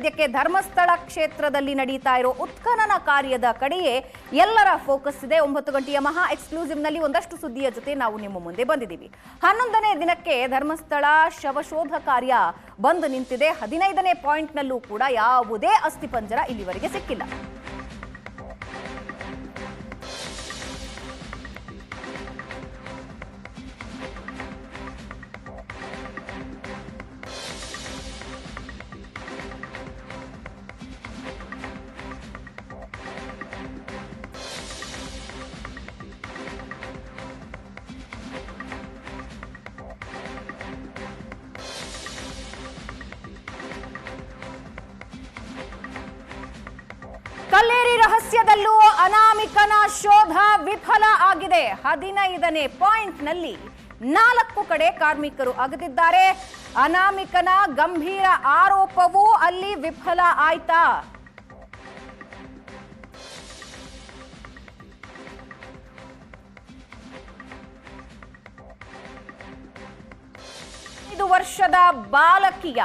ಸದ್ಯಕ್ಕೆ ಧರ್ಮಸ್ಥಳ ಕ್ಷೇತ್ರದಲ್ಲಿ ನಡೀತಾ ಇರೋ ಉತ್ಖನನ ಕಾರ್ಯದ ಕಡೆಯೇ ಎಲ್ಲರ ಫೋಕಸ್ ಇದೆ. ಒಂಬತ್ತು ಗಂಟೆಯ ಮಹಾ ಎಕ್ಸ್ಕ್ಲೂಸಿವ್ನಲ್ಲಿ ಒಂದಷ್ಟು ಸುದ್ದಿಯ ಜೊತೆ ನಾವು ನಿಮ್ಮ ಮುಂದೆ ಬಂದಿದ್ದೀವಿ. ಹನ್ನೊಂದನೇ ದಿನಕ್ಕೆ ಧರ್ಮಸ್ಥಳ ಶವಶೋಧ ಕಾರ್ಯ ಬಂದು ನಿಂತಿದೆ. ಹದಿನೈದನೇ ಪಾಯಿಂಟ್ನಲ್ಲೂ ಕೂಡ ಯಾವುದೇ ಅಸ್ಥಿಪಂಜರ ಇಲ್ಲಿವರೆಗೆ ಸಿಕ್ಕಿಲ್ಲ. ಕಲ್ಲೇರಿ ಅನಾಮಿಕನ ಶೋಧ ವಿಫಲ ಆಗಿದೆ. ಹದಿನೈದನೇ ಪಾಯಿಂಟ್ನಲ್ಲಿ ನಾಲ್ಕು ಕಡೆ ಕಾರ್ಮಿಕರು ಅಗದಿದ್ದಾರೆ. ಅನಾಮಿಕನ ಗಂಭೀರ ಆರೋಪವೂ ಅಲ್ಲಿ ವಿಫಲ ಆಯ್ತಾ? ಐದು ವರ್ಷದ ಬಾಲಕಿಯ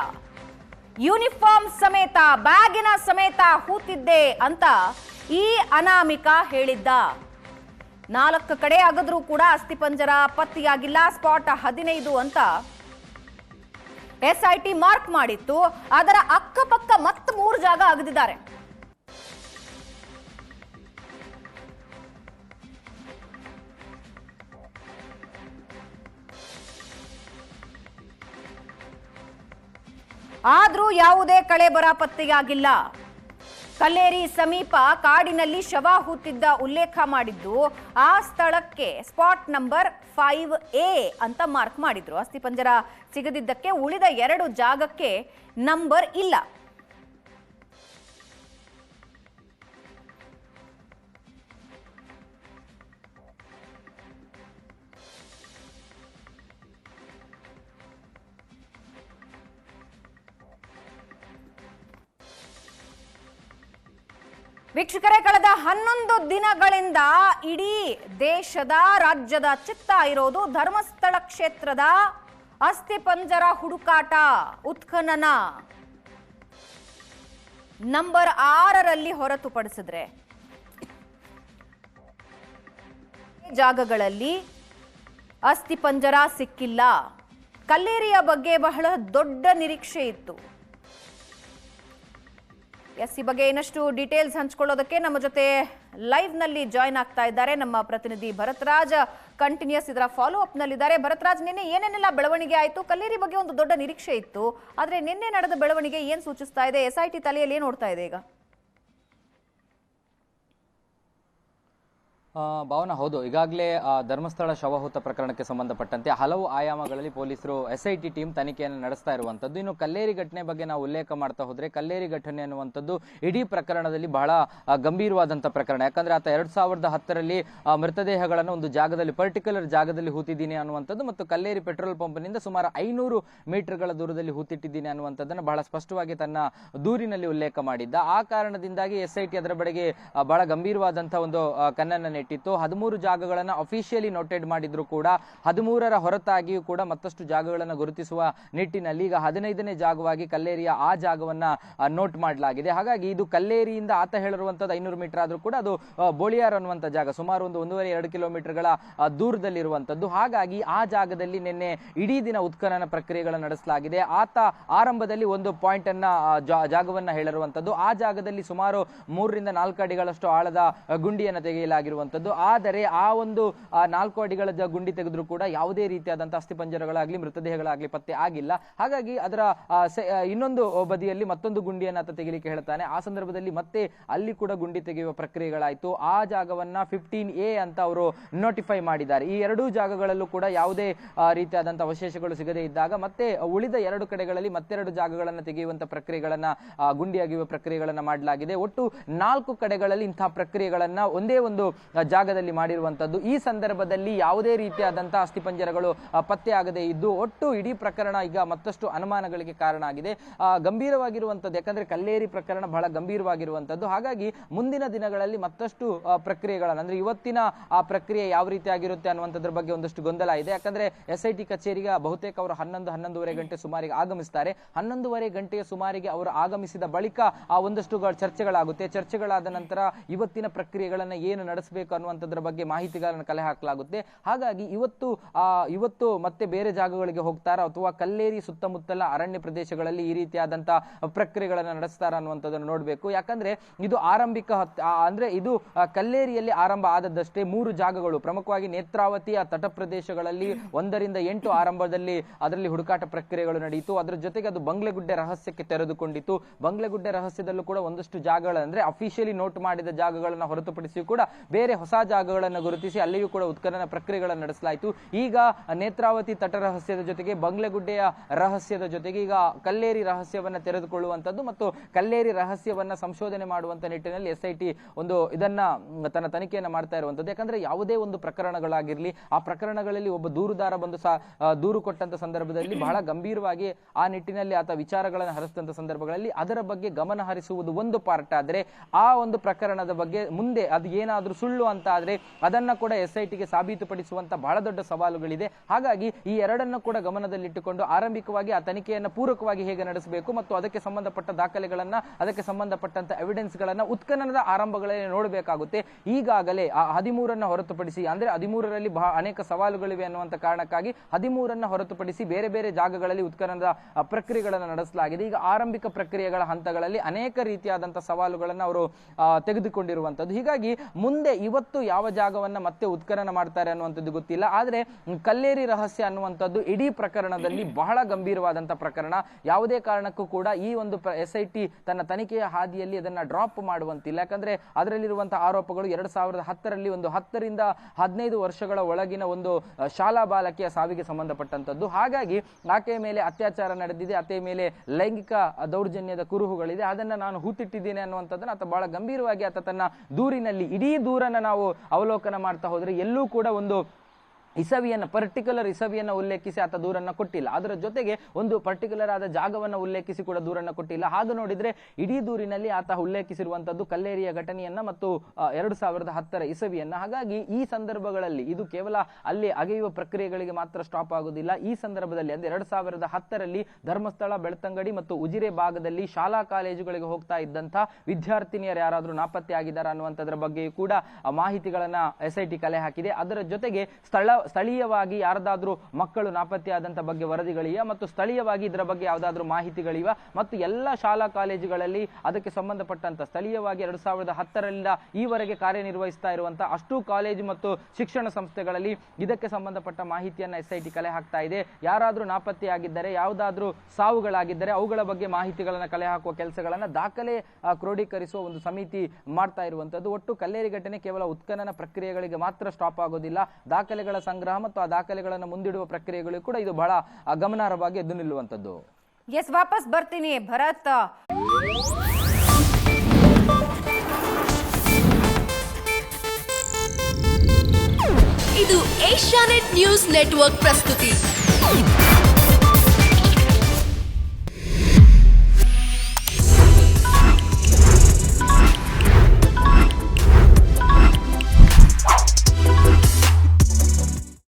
ಯೂನಿಫಾರ್ಮ್ ಸಮೇತ, ಬ್ಯಾಗಿನ ಸಮೇತ ಹೂತಿದ್ದೆ ಅಂತ ಈ ಅನಾಮಿಕ ಹೇಳಿದ್ದ. ನಾಲ್ಕು ಕಡೆ ಆಗದ್ರೂ ಕೂಡ ಅಸ್ಥಿಪಂಜರ ಪತ್ತೆಯಾಗಿಲ್ಲ. ಸ್ಪಾಟ್ ಹದಿನೈದು ಅಂತ ಎಸ್ಐಟಿ ಮಾರ್ಕ್ ಮಾಡಿತ್ತು. ಅದರ ಅಕ್ಕಪಕ್ಕ ಮತ್ತೆ ಮೂರು ಜಾಗ ಅಗದಿದ್ದಾರೆ. ಆದರೂ ಯಾವುದೇ ಕಳೆ ಬರ ಪತ್ತೆಯಾಗಿಲ್ಲ. ಕಲ್ಲೇರಿ ಸಮೀಪ ಕಾಡಿನಲ್ಲಿ ಶವ ಹೂತಿದ್ದ ಉಲ್ಲೇಖ ಮಾಡಿದ್ದು, ಆ ಸ್ಥಳಕ್ಕೆ ಸ್ಪಾಟ್ ನಂಬರ್ ಫೈವ್ ಎ ಅಂತ ಮಾರ್ಕ್ ಮಾಡಿದ್ರು. ಅಸ್ಥಿಪಂಜರ ಸಿಗದಿದ್ದಕ್ಕೆ ಉಳಿದ ಎರಡು ಜಾಗಕ್ಕೆ ನಂಬರ್ ಇಲ್ಲ. ವೀಕ್ಷಕರೇ, ಕಳೆದ ಹನ್ನೊಂದು ದಿನಗಳಿಂದ ಇಡೀ ದೇಶದ, ರಾಜ್ಯದ ಚಿತ್ತ ಇರೋದು ಧರ್ಮಸ್ಥಳ ಕ್ಷೇತ್ರದ ಅಸ್ಥಿಪಂಜರ ಹುಡುಕಾಟ, ಉತ್ಖನನ. ನಂಬರ್ ಆರರಲ್ಲಿ ಹೊರತುಪಡಿಸಿದ್ರೆ ಜಾಗಗಳಲ್ಲಿ ಅಸ್ಥಿಪಂಜರ ಸಿಕ್ಕಿಲ್ಲ. ಕಲ್ಲೇರಿಯ ಬಗ್ಗೆ ಬಹಳ ದೊಡ್ಡ ನಿರೀಕ್ಷೆ ಇತ್ತು. ಎಸ್, ಈ ಬಗ್ಗೆ ಇನ್ನಷ್ಟು ಡೀಟೇಲ್ಸ್ ಹಂಚ್ಕೊಳ್ಳೋದಕ್ಕೆ ನಮ್ಮ ಜೊತೆ ಲೈವ್ನಲ್ಲಿ ಜಾಯ್ನ್ ಆಗ್ತಾ ಇದ್ದಾರೆ ನಮ್ಮ ಪ್ರತಿನಿಧಿ ಭರತ್ರಾಜ್. ಕಂಟಿನ್ಯೂಸ್ ಇದರ ಫಾಲೋ ಅಪ್ ನಲ್ಲಿದ್ದಾರೆ ಭರತ್ರಾಜ್, ನಿನ್ನೆ ಏನೇನೆಲ್ಲ ಬೆಳವಣಿಗೆ ಆಯಿತು? ಕಲ್ಲೇರಿ ಬಗ್ಗೆ ಒಂದು ದೊಡ್ಡ ನಿರೀಕ್ಷೆ ಇತ್ತು. ಆದರೆ ನಿನ್ನೆ ನಡೆದ ಬೆಳವಣಿಗೆ ಏನು ಸೂಚಿಸ್ತಾ ಇದೆ? ಎಸ್ ಐ ಟಿ ತಲೆಯಲ್ಲಿ ಏನು ನೋಡ್ತಾ ಇದೆ ಈಗ? ಭಾವನಾ ಹೌದು. ಈಗಾಗಲೇ ಧರ್ಮಸ್ಥಳ ಶವಹೂತ ಪ್ರಕರಣಕ್ಕೆ ಸಂಬಂಧಪಟ್ಟಂತೆ ಹಲವು ಆಯಾಮಗಳಲ್ಲಿ ಪೊಲೀಸರು ಎಸ್ ಟೀಮ್ ತನಿಖೆಯನ್ನು ನಡೆಸ್ತಾ ಇರುವಂತದ್ದು ಇನ್ನು ಕಲ್ಲೇರಿ ಘಟನೆ ಬಗ್ಗೆ ನಾವು ಉಲ್ಲೇಖ ಮಾಡ್ತಾ ಹೋದ್ರೆ ಕಲ್ಲೇರಿ ಘಟನೆ ಅನ್ನುವಂಥದ್ದು ಇಡೀ ಪ್ರಕರಣದಲ್ಲಿ ಬಹಳ ಗಂಭೀರವಾದಂತಹ ಪ್ರಕರಣ. ಯಾಕಂದ್ರೆ ಆತ ಎರಡ್ ಸಾವಿರದ ಹತ್ತರಲ್ಲಿ ಮೃತದೇಹಗಳನ್ನು ಒಂದು ಜಾಗದಲ್ಲಿ ಪರ್ಟಿಕ್ಯುಲರ್ ಜಾಗದಲ್ಲಿ ಹೂತಿದ್ದೀನಿ ಅನ್ನುವಂಥದ್ದು ಮತ್ತು ಕಲ್ಲೇರಿ ಪೆಟ್ರೋಲ್ ಪಂಪ್ನಿಂದ ಸುಮಾರು ಐನೂರು ಮೀಟರ್ಗಳ ದೂರದಲ್ಲಿ ಹೂತಿಟ್ಟಿದ್ದೀನಿ ಅನ್ನುವಂಥದ್ದನ್ನು ಬಹಳ ಸ್ಪಷ್ಟವಾಗಿ ತನ್ನ ದೂರಿನಲ್ಲಿ ಉಲ್ಲೇಖ ಮಾಡಿದ್ದ. ಆ ಕಾರಣದಿಂದಾಗಿ ಎಸ್ ಐ ಟಿ ಅದರ ಬಗ್ಗೆ ಬಹಳ ಗಂಭೀರವಾದಂತಹ ಒಂದು ಆ, ನೆಟ್ಟಿತ್ತು ಹದಿಮೂರು ಜಾಗಗಳನ್ನು ಅಫಿಷಿಯಲಿ ನೋಟೆಡ್ ಮಾಡಿದ್ರು ಕೂಡ ಹದಿಮೂರರ ಹೊರತಾಗಿಯೂ ಕೂಡ ಮತ್ತಷ್ಟು ಜಾಗಗಳನ್ನು ಗುರುತಿಸುವ ನಿಟ್ಟಿನಲ್ಲಿ ಈಗ ಹದಿನೈದನೇ ಜಾಗವಾಗಿ ಕಲ್ಲೇರಿಯ ಆ ಜಾಗವನ್ನ ನೋಟ್ ಮಾಡಲಾಗಿದೆ. ಹಾಗಾಗಿ ಇದು ಕಲ್ಲೇರಿಯಿಂದ ಆತ ಹೇಳಿರುವಂಥದ್ದು ಐನೂರು ಮೀಟರ್ ಆದರೂ ಕೂಡ ಅದು ಬೋಳಿಯಾರ್ ಅನ್ನುವಂಥ ಜಾಗ, ಸುಮಾರು ಒಂದು ಒಂದೂವರೆ ಎರಡು ಕಿಲೋಮೀಟರ್ಗಳ ದೂರದಲ್ಲಿರುವಂಥದ್ದು ಹಾಗಾಗಿ ಆ ಜಾಗದಲ್ಲಿ ನಿನ್ನೆ ಇಡೀ ದಿನ ಉತ್ಖನನ ಪ್ರಕ್ರಿಯೆಗಳನ್ನು ನಡೆಸಲಾಗಿದೆ. ಆತ ಆರಂಭದಲ್ಲಿ ಒಂದು ಪಾಯಿಂಟ್ ಅನ್ನ ಜಾಗವನ್ನು ಹೇಳಿರುವಂತದ್ದು. ಆ ಜಾಗದಲ್ಲಿ ಸುಮಾರು ಮೂರರಿಂದ ನಾಲ್ಕು ಅಡಿಗಳಷ್ಟು ಆಳದ ಗುಂಡಿಯನ್ನು ಗುಂಡಿಯನ್ನು ಆದರೆ ಆ ಒಂದು ನಾಲ್ಕು ಅಡಿಗಳ ಗುಂಡಿ ತೆಗೆದ್ರು ಕೂಡ ಯಾವುದೇ ರೀತಿಯಾದಂತಹ ಅಸ್ಥಿಪಂಜರಗಳಾಗ್ಲಿ, ಮೃತದೇಹಗಳಾಗ್ಲಿ ಪತ್ತೆ ಆಗಿಲ್ಲ. ಹಾಗಾಗಿ ಅದರ ಇನ್ನೊಂದು ಬದಿಯಲ್ಲಿ ಮತ್ತೊಂದು ಗುಂಡಿಯನ್ನು ತೆಗಿಲಿಕ್ಕೆ ಹೇಳ್ತಾನೆ. ಆ ಸಂದರ್ಭದಲ್ಲಿ ಮತ್ತೆ ಅಲ್ಲಿ ಕೂಡ ಗುಂಡಿ ತೆಗೆಯುವ ಪ್ರಕ್ರಿಯೆಗಳಾಯ್ತು. ಆ ಜಾಗವನ್ನ ಫಿಫ್ಟೀನ್ ಎ ಅಂತ ಅವರು ನೋಟಿಫೈ ಮಾಡಿದ್ದಾರೆ. ಈ ಎರಡೂ ಜಾಗಗಳಲ್ಲೂ ಕೂಡ ಯಾವುದೇ ರೀತಿಯಾದಂತಹ ಅವಶೇಷಗಳು ಸಿಗದೇ ಇದ್ದಾಗ ಮತ್ತೆ ಉಳಿದ ಎರಡು ಕಡೆಗಳಲ್ಲಿ ಮತ್ತೆರಡು ಜಾಗಗಳನ್ನು ತೆಗೆಯುವಂತ ಪ್ರಕ್ರಿಯೆಗಳನ್ನ ಗುಂಡಿಯಾಗಿರುವ ಪ್ರಕ್ರಿಯೆಗಳನ್ನ ಮಾಡಲಾಗಿದೆ. ಒಟ್ಟು ನಾಲ್ಕು ಕಡೆಗಳಲ್ಲಿ ಇಂತಹ ಪ್ರಕ್ರಿಯೆಗಳನ್ನ ಒಂದೇ ಒಂದು ಜಾಗದಲ್ಲಿ ಮಾಡಿರುವಂತದ್ದು. ಈ ಸಂದರ್ಭದಲ್ಲಿ ಯಾವುದೇ ರೀತಿಯಾದಂತಹ ಅಸ್ಥಿಪಂಜರಗಳು ಪಂಜರಗಳು ಪತ್ತೆ ಆಗದೆ ಇದ್ದು ಒಟ್ಟು ಇಡೀ ಪ್ರಕರಣ ಈಗ ಮತ್ತಷ್ಟು ಅನುಮಾನಗಳಿಗೆ ಕಾರಣ ಆಗಿದೆ. ಗಂಭೀರವಾಗಿರುವಂಥದ್ದು ಯಾಕಂದ್ರೆ ಕಲ್ಲೇರಿ ಪ್ರಕರಣ ಬಹಳ ಗಂಭೀರವಾಗಿರುವಂತದ್ದು. ಹಾಗಾಗಿ ಮುಂದಿನ ದಿನಗಳಲ್ಲಿ ಮತ್ತಷ್ಟು ಪ್ರಕ್ರಿಯೆಗಳನ್ನು, ಅಂದ್ರೆ ಇವತ್ತಿನ, ಆ, ಪ್ರಕ್ರಿಯೆ ಯಾವ ರೀತಿ ಆಗಿರುತ್ತೆ ಅನ್ನುವಂಥದ್ರ ಬಗ್ಗೆ ಒಂದಷ್ಟು ಗೊಂದಲ ಇದೆ. ಯಾಕಂದ್ರೆ ಎಸ್ ಐ ಟಿ ಕಚೇರಿಗೆ ಬಹುತೇಕ ಅವರು ಹನ್ನೊಂದು, ಹನ್ನೊಂದುವರೆ ಗಂಟೆ ಸುಮಾರಿಗೆ ಆಗಮಿಸ್ತಾರೆ. ಹನ್ನೊಂದೂವರೆ ಗಂಟೆಯ ಸುಮಾರಿಗೆ ಅವರು ಆಗಮಿಸಿದ ಬಳಿಕ ಆ ಒಂದಷ್ಟು ಗಳ- ಚರ್ಚೆಗಳಾಗುತ್ತೆ. ಚರ್ಚೆಗಳಾದ ನಂತರ ಇವತ್ತಿನ ಪ್ರಕ್ರಿಯೆಗಳನ್ನ ಏನು ನಡೆಸಬೇಕು ಅನ್ನುವಂಥದ್ರ ಬಗ್ಗೆ ಮಾಹಿತಿಗಳನ್ನು ಕಲೆ ಹಾಕಲಾಗುತ್ತೆ. ಹಾಗಾಗಿ ಇವತ್ತು ಇವತ್ತು ಮತ್ತೆ ಬೇರೆ ಜಾಗಗಳಿಗೆ ಹೋಗ್ತಾರ ಅಥವಾ ಕಲ್ಲೇರಿ ಸುತ್ತಮುತ್ತಲ ಅರಣ್ಯ ಪ್ರದೇಶಗಳಲ್ಲಿ ಈ ರೀತಿಯಾದಂತಹ ಪ್ರಕ್ರಿಯೆಗಳನ್ನು ನಡೆಸ್ತಾರ ಅನ್ನುವಂಥದ್ದನ್ನು ನೋಡಬೇಕು. ಯಾಕಂದ್ರೆ ಇದು ಆರಂಭಿಕ ಅಂದ್ರೆ ಇದು ಕಲ್ಲೇರಿಯಲ್ಲಿ ಆರಂಭ ಆದದ್ದಷ್ಟೇ ಮೂರು ಜಾಗಗಳು. ಪ್ರಮುಖವಾಗಿ ನೇತ್ರಾವತಿಯ ತಟ ಪ್ರದೇಶಗಳಲ್ಲಿ ಒಂದರಿಂದ ಎಂಟು ಆರಂಭದಲ್ಲಿ ಅದರಲ್ಲಿ ಹುಡುಕಾಟ ಪ್ರಕ್ರಿಯೆಗಳು ನಡೆಯಿತು ಅದರ ಜೊತೆಗೆ ಅದು ಬಂಗ್ಲೆಗುಡ್ಡೆ ರಹಸ್ಯಕ್ಕೆ ತೆರೆದುಕೊಂಡಿತ್ತು ಬಂಗ್ಲೆಗುಡ್ಡೆ ರಹಸ್ಯದಲ್ಲೂ ಕೂಡ ಒಂದಷ್ಟು ಜಾಗಗಳಂದ್ರೆ ಅಫಿಷಿಯಲಿ ನೋಟ್ ಮಾಡಿದ ಜಾಗಗಳನ್ನು ಹೊರತುಪಡಿಸಿ ಕೂಡ ಬೇರೆ ಹೊಸ ಜಾಗಗಳನ್ನು ಗುರುತಿಸಿ ಅಲ್ಲಿಯೂ ಕೂಡ ಉತ್ಖನನ ಪ್ರಕ್ರಿಯೆಗಳನ್ನು ನಡೆಸಲಾಯಿತು. ಈಗ ನೇತ್ರಾವತಿ ತಟ ರಹಸ್ಯದ ಜೊತೆಗೆ ಬಂಗ್ಲೆಗುಡ್ಡೆಯ ರಹಸ್ಯದ ಜೊತೆಗೆ ಈಗ ಕಲ್ಲೇರಿ ರಹಸ್ಯವನ್ನು ತೆರೆದುಕೊಳ್ಳುವಂಥದ್ದು ಮತ್ತು ಕಲ್ಲೇರಿ ರಹಸ್ಯವನ್ನು ಸಂಶೋಧನೆ ಮಾಡುವಂಥ ನಿಟ್ಟಿನಲ್ಲಿ ಎಸ್ ಒಂದು ಇದನ್ನ ತನ್ನ ತನಿಖೆಯನ್ನು ಮಾಡ್ತಾ ಇರುವಂಥದ್ದು. ಯಾಕಂದ್ರೆ ಯಾವುದೇ ಒಂದು ಪ್ರಕರಣಗಳಾಗಿರಲಿ, ಆ ಪ್ರಕರಣಗಳಲ್ಲಿ ಒಬ್ಬ ದೂರುದಾರ ಬಂದು ಸಹ ದೂರು ಕೊಟ್ಟಂತ ಸಂದರ್ಭದಲ್ಲಿ ಬಹಳ ಗಂಭೀರವಾಗಿ ಆ ನಿಟ್ಟಿನಲ್ಲಿ ಆತ ವಿಚಾರಗಳನ್ನು ಹರಿಸಿದಂಥ ಸಂದರ್ಭಗಳಲ್ಲಿ ಅದರ ಬಗ್ಗೆ ಗಮನ ಹರಿಸುವುದು ಒಂದು ಪಾರ್ಟ್ ಆದರೆ ಆ ಒಂದು ಪ್ರಕರಣದ ಬಗ್ಗೆ ಮುಂದೆ ಅದು ಏನಾದರೂ ಸುಳ್ಳು ಅಂತ ಆದ್ರೆ ಅದನ್ನ ಕೂಡ ಎಸ್ ಐ ಟಿಗೆ ಸಾಬೀತುಪಡಿಸುವಂತ ಬಹಳ ದೊಡ್ಡ ಸವಾಲುಗಳಿದೆ. ಹಾಗಾಗಿ ಈ ಎರಡನ್ನು ಕೂಡ ಗಮನದಲ್ಲಿಟ್ಟುಕೊಂಡು ಆರಂಭಿಕವಾಗಿ ಆ ತನಿಖೆಯನ್ನು ಪೂರಕವಾಗಿ ಹೇಗೆ ನಡೆಸಬೇಕು ಮತ್ತು ಅದಕ್ಕೆ ಸಂಬಂಧಪಟ್ಟ ದಾಖಲೆಗಳನ್ನ, ಅದಕ್ಕೆ ಸಂಬಂಧಪಟ್ಟಂತ ಎವಿಡೆನ್ಸ್ ಗಳನ್ನ ಉತ್ಖನನದ ಆರಂಭಗಳಲ್ಲಿ ನೋಡಬೇಕಾಗುತ್ತೆ. ಈಗಾಗಲೇ ಆ ಹದಿಮೂರನ್ನ ಹೊರತುಪಡಿಸಿ, ಅಂದ್ರೆ ಹದಿಮೂರರಲ್ಲಿ ಬಹಳ ಅನೇಕ ಸವಾಲುಗಳಿವೆ ಅನ್ನುವಂತ ಕಾರಣಕ್ಕಾಗಿ ಹದಿಮೂರನ್ನ ಹೊರತುಪಡಿಸಿ ಬೇರೆ ಬೇರೆ ಜಾಗಗಳಲ್ಲಿ ಉತ್ಖನನದ ಪ್ರಕ್ರಿಯೆಗಳನ್ನು ನಡೆಸಲಾಗಿದೆ. ಈಗ ಆರಂಭಿಕ ಪ್ರಕ್ರಿಯೆಗಳ ಹಂತಗಳಲ್ಲಿ ಅನೇಕ ರೀತಿಯಾದಂತಹ ಸವಾಲುಗಳನ್ನು ಅವರು ತೆಗೆದುಕೊಂಡಿರುವಂತದ್ದು. ಹೀಗಾಗಿ ಮುಂದೆ ಇವತ್ತು ಯಾವ ಜಾಗವನ್ನ ಮತ್ತೆ ಉತ್ಖನನ ಮಾಡ್ತಾರೆ ಅನ್ನುವಂಥದ್ದು ಗೊತ್ತಿಲ್ಲ. ಆದ್ರೆ ಕಲ್ಲೇರಿ ರಹಸ್ಯ ಅನ್ನುವಂಥದ್ದು ಇಡೀ ಪ್ರಕರಣದಲ್ಲಿ ಬಹಳ ಗಂಭೀರವಾದಂತ ಪ್ರಕರಣ. ಯಾವುದೇ ಕಾರಣಕ್ಕೂ ಕೂಡ ಈ ಒಂದು ಎಸ್ ತನ್ನ ತನಿಖೆಯ ಹಾದಿಯಲ್ಲಿ ಅದನ್ನ ಡ್ರಾಪ್ ಮಾಡುವಂತಿಲ್ಲ. ಯಾಕಂದ್ರೆ ಅದರಲ್ಲಿರುವಂತಹ ಆರೋಪಗಳು ಎರಡು ಸಾವಿರದ ಹತ್ತರಲ್ಲಿ ಒಂದು ಹತ್ತರಿಂದ ಹದಿನೈದು ವರ್ಷಗಳ ಒಳಗಿನ ಒಂದು ಶಾಲಾ ಬಾಲಕಿಯ ಸಾವಿಗೆ ಸಂಬಂಧಪಟ್ಟಂತದ್ದು ಹಾಗಾಗಿ ಆಕೆಯ ಮೇಲೆ ಅತ್ಯಾಚಾರ ನಡೆದಿದೆ. ಆಕೆಯ ಮೇಲೆ ಲೈಂಗಿಕ ದೌರ್ಜನ್ಯದ ಕುರುಹುಗಳಿದೆ. ಅದನ್ನ ನಾನು ಹೂತಿಟ್ಟಿದ್ದೇನೆ ಅನ್ನುವಂಥದ್ದನ್ನ ಆತ ಬಹಳ ಗಂಭೀರವಾಗಿ ಆತ ತನ್ನ ದೂರಿನಲ್ಲಿ, ಇಡೀ ದೂರನ್ನ ನಾವು ಅವಲೋಕನ ಮಾಡ್ತಾ ಹೋದರೆ ಎಲ್ಲೂ ಕೂಡ ಒಂದು ಇಸವಿಯನ್ನು ಪರ್ಟಿಕ್ಯುಲರ್ ಇಸವಿಯನ್ನು ಉಲ್ಲೇಖಿಸಿ ಆತ ದೂರನ್ನು ಕೊಟ್ಟಿಲ್ಲ. ಅದರ ಜೊತೆಗೆ ಒಂದು ಪರ್ಟಿಕ್ಯುಲರ್ ಆದ ಜಾಗವನ್ನು ಉಲ್ಲೇಖಿಸಿ ಕೂಡ ದೂರನ್ನು ಕೊಟ್ಟಿಲ್ಲ. ಹಾಗೆ ನೋಡಿದರೆ ಇಡೀ ದೂರಿನಲ್ಲಿ ಆತ ಉಲ್ಲೇಖಿಸಿರುವಂತದ್ದು ಕಲ್ಲೇರಿಯ ಘಟನೆಯನ್ನ ಮತ್ತು ಎರಡು ಸಾವಿರದ ಹತ್ತರ ಇಸವಿಯನ್ನ. ಹಾಗಾಗಿ ಈ ಸಂದರ್ಭಗಳಲ್ಲಿ ಇದು ಕೇವಲ ಅಲ್ಲಿ ಅಗೆಯುವ ಪ್ರಕ್ರಿಯೆಗಳಿಗೆ ಮಾತ್ರ ಸ್ಟಾಪ್ ಆಗುವುದಿಲ್ಲ. ಈ ಸಂದರ್ಭದಲ್ಲಿ ಅಂದರೆ ಎರಡು ಸಾವಿರದ ಹತ್ತರಲ್ಲಿ ಧರ್ಮಸ್ಥಳ, ಬೆಳ್ತಂಗಡಿ ಮತ್ತು ಉಜಿರೆ ಭಾಗದಲ್ಲಿ ಶಾಲಾ ಕಾಲೇಜುಗಳಿಗೆ ಹೋಗ್ತಾ ಇದ್ದಂಥ ವಿದ್ಯಾರ್ಥಿನಿಯರು ಯಾರಾದರೂ ನಾಪತ್ತೆ ಆಗಿದ್ದಾರೆ ಅನ್ನುವಂಥದ್ರ ಬಗ್ಗೆಯೂ ಕೂಡ ಮಾಹಿತಿಗಳನ್ನ ಎಸ್ ಐ ಟಿ ಕಲೆ ಹಾಕಿದೆ. ಅದರ ಜೊತೆಗೆ ಸ್ಥಳ ಸ್ಥಳೀಯವಾಗಿ ಯಾರದಾದ್ರೂ ಮಕ್ಕಳು ನಾಪತ್ತೆಯಾದಂಥ ಬಗ್ಗೆ ವರದಿಗಳಿವೆ ಮತ್ತು ಸ್ಥಳೀಯವಾಗಿ ಇದರ ಬಗ್ಗೆ ಯಾವ್ದಾದ್ರೂ ಮಾಹಿತಿಗಳಿವೆ ಮತ್ತು ಎಲ್ಲ ಶಾಲಾ ಕಾಲೇಜುಗಳಲ್ಲಿ ಅದಕ್ಕೆ ಸಂಬಂಧಪಟ್ಟಂತ ಸ್ಥಳೀಯವಾಗಿ ಎರಡು ಸಾವಿರದ ಹತ್ತರಿಂದ ಈವರೆಗೆ ಕಾರ್ಯನಿರ್ವಹಿಸ್ತಾ ಇರುವಂತಹ ಅಷ್ಟು ಕಾಲೇಜು ಮತ್ತು ಶಿಕ್ಷಣ ಸಂಸ್ಥೆಗಳಲ್ಲಿ ಇದಕ್ಕೆ ಸಂಬಂಧಪಟ್ಟ ಮಾಹಿತಿಯನ್ನ ಎಸ್ ಐ ಟಿ ಕಲೆ ಹಾಕ್ತಾ ಇದೆ. ಯಾರಾದ್ರೂ ನಾಪತ್ತೆಯಾಗಿದ್ದರೆ, ಯಾವುದಾದ್ರೂ ಸಾವುಗಳಾಗಿದ್ದರೆ ಅವುಗಳ ಬಗ್ಗೆ ಮಾಹಿತಿಗಳನ್ನು ಕಲೆ ಹಾಕುವ ಕೆಲಸಗಳನ್ನು ದಾಖಲೆ ಕ್ರೋಢೀಕರಿಸುವ ಒಂದು ಸಮಿತಿ ಮಾಡ್ತಾ ಇರುವಂತದ್ದು. ಒಟ್ಟು ಕಲ್ಲೇರಿ ಘಟನೆ ಕೇವಲ ಉತ್ಖನನ ಪ್ರಕ್ರಿಯೆಗಳಿಗೆ ಮಾತ್ರ ಸ್ಟಾಪ್ ಆಗೋದಿಲ್ಲ. ದಾಖಲೆಗಳ ಸಂಗ್ರಹ ಮತ್ತು ಆ ದಾಖಲೆಗಳನ್ನು ಮುಂದಿಡುವ ಪ್ರಕ್ರಿಯೆಗಳು ಕೂಡ ಇದು ಬಹಳ ಗಮನಾರ್ಹವಾಗಿ ಎದ್ದು ನಿಲ್ಲುವಂತದ್ದು ಎಸ್ ವಾಪಸ್ ಬರ್ತೀನಿ. ಭರತ್. ಇದು ಏಷ್ಯಾನೆಟ್ ನ್ಯೂಸ್ ನೆಟ್ವರ್ಕ್ ಪ್ರಸ್ತುತಿ.